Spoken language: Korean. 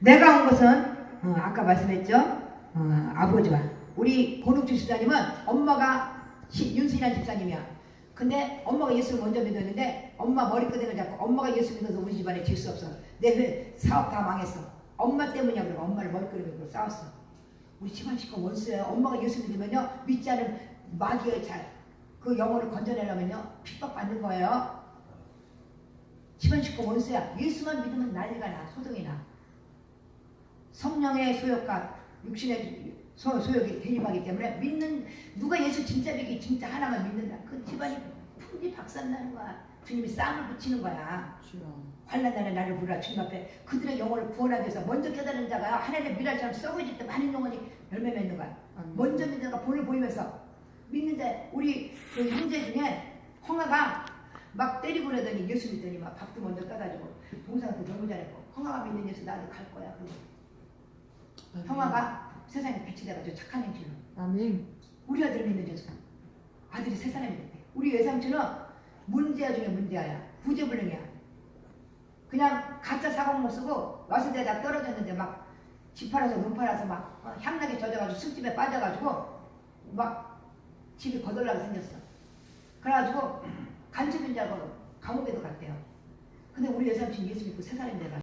내가 온 것은 어, 아까 말씀했죠. 어, 아버지와 우리 권옥주 집사님은 엄마가 시- 윤순이라는 집사님이야. 근데 엄마가 예수를 먼저 믿었는데 엄마 머리끄댕을 잡고 엄마가 예수 믿어서 우리 집안에 질 수 없어. 내 회- 사업 다 망했어. 엄마 때문이야 그러고 엄마를 머리끄댕으로 싸웠어. 우리 집안 식구 원수예요. 엄마가 예수 믿으면요 믿지 않은 마귀의 잘 그 영혼을 건져내려면요 핍박받는 거예요. 집안 식구 원수야. 예수만 믿으면 난리가 나 소동이 나. 성령의 소욕과 육신의 소, 소욕이 대립하기 때문에 믿는 누가 예수 진짜 믿기 진짜 하나만 믿는다. 그 집안이 풍지 박산나는 거야. 주님이 쌈을 붙이는 거야. 주여. 환난 날에 나를 부르라 주님 앞에 그들의 영혼을 구원하기 위해서 먼저 깨달은 자가 하나님의 미랄처럼 썩어질 때 많은 영혼이 열매 맺는 거야. 아멘. 먼저 믿는 자가 본을 보이면서 믿는데 우리 그 형제 중에 홍아가 막 때리고 그러더니 예수 믿더니 막 밥도 먼저 따가지고 동생한테 너무 잘했고 홍아가 믿는 예수 나도 갈 거야. 그래. 아멘. 형아가 세상에 배치돼가지고 착한 행실로. 아멘. 우리 아들 믿는 예수 아들이 세 사람이 됐대 우리 외삼촌은 문제아 중에 문제아야. 구제불능이야. 그냥 가짜 사공 못 쓰고 왔을 때 다 떨어졌는데 막집 팔아서 눈 팔아서 막 어, 향나게 젖어가지고 술집에 빠져가지고 막 집이 거덜나게 생겼어. 그래가지고 간첩인 줄 알고 감옥에도 갔대요. 근데 우리 외삼촌 예수 믿고 세 사람이 돼가지고